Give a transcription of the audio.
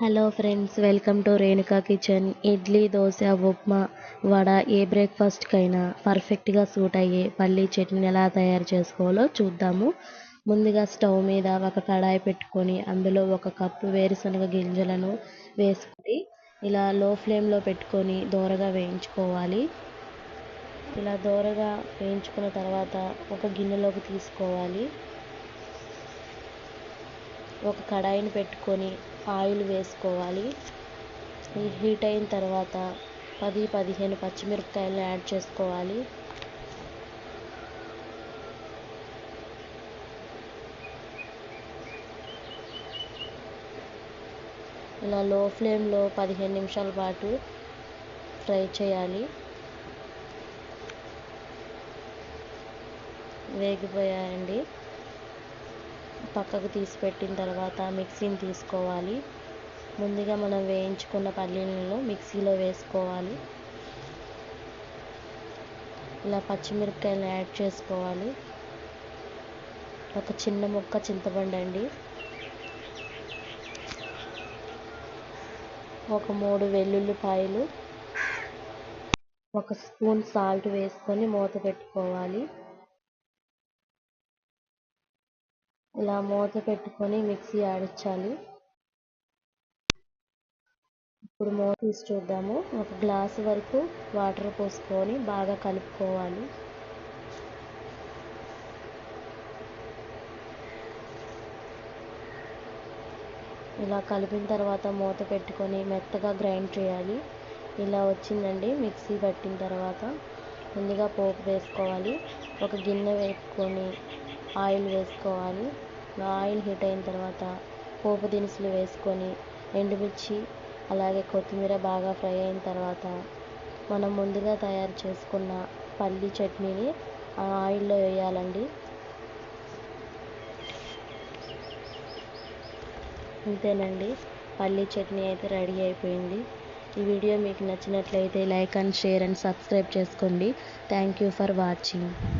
Hello friends welcome to Renuka kitchen. Idli dosa upma vada ఏ బ్రేక్ఫాస్ట్కైనా పర్ఫెక్ట్గా suit అయ్యే పల్లీ చట్నీని ఎలా తయారు చేసుకోవాలో చూద్దాము. ముందుగా స్టవ్ మీద ఒక కడాయి పెట్టుకొని అందులో ఒక కప్పు వేరుశనగ గింజలను వేసుకొని ఇలా లో ఫ్లేమ్లో పెట్టుకొని దోరగా వేయించుకోవాలి. ఇలా దోరగా వేయించుకున్న తర్వాత ఒక గిన్నెలోకి తీసుకోవాలి. ఒక కడాయిని పెట్టుకొని ఆయిల్ వేసుకోవాలి. హీట్ అయిన తర్వాత పది పదిహేను పచ్చిమిరపకాయలు యాడ్ చేసుకోవాలి. ఇలా లో ఫ్లేమ్లో పదిహేను నిమిషాల పాటు ఫ్రై చేయాలి. వేగిపోయాయండి. పక్కకు తీసి పెట్టిన తర్వాత మిక్సీని తీసుకోవాలి. ముందుగా మనం వేయించుకున్న పల్లీలను మిక్సీలో వేసుకోవాలి. ఇలా పచ్చిమిరపకాయలు యాడ్ చేసుకోవాలి. ఒక చిన్న ముక్క చింతపండు అండి. ఒక మూడు వెల్లుల్లిపాయలు. ఒక స్పూన్ సాల్ట్ వేసుకొని మూత పెట్టుకోవాలి. ఇలా మూత పెట్టుకొని మిక్సీ ఆడించాలి ఇప్పుడు మూత తీసి చూద్దాము. ఒక గ్లాస్ వరకు వాటర్ పోసుకొని బాగా కలుపుకోవాలి. ఇలా కలిపిన తర్వాత మూత పెట్టుకొని మెత్తగా గ్రైండ్ చేయాలి. ఇలా వచ్చిందండి మిక్సీ పట్టిన తర్వాత. ముందుగా పోపు వేసుకోవాలి. ఒక గిన్నె వేసుకొని ఆయిల్ వేసుకోవాలి. ఆయిల్ హీట్ అయిన తర్వాత పోపు దినుసులు వేసుకొని ఎండుమిర్చి అలాగే కొత్తిమీర బాగా ఫ్రై అయిన తర్వాత మనం ముందుగా తయారు చేసుకున్న పల్లి చట్నీని ఆ ఆయిల్లో వేయాలండి. అంతేనండి పల్లీ చట్నీ అయితే రెడీ అయిపోయింది. ఈ వీడియో మీకు నచ్చినట్లయితే like and share and subscribe చేసుకోండి. Thank you for watching.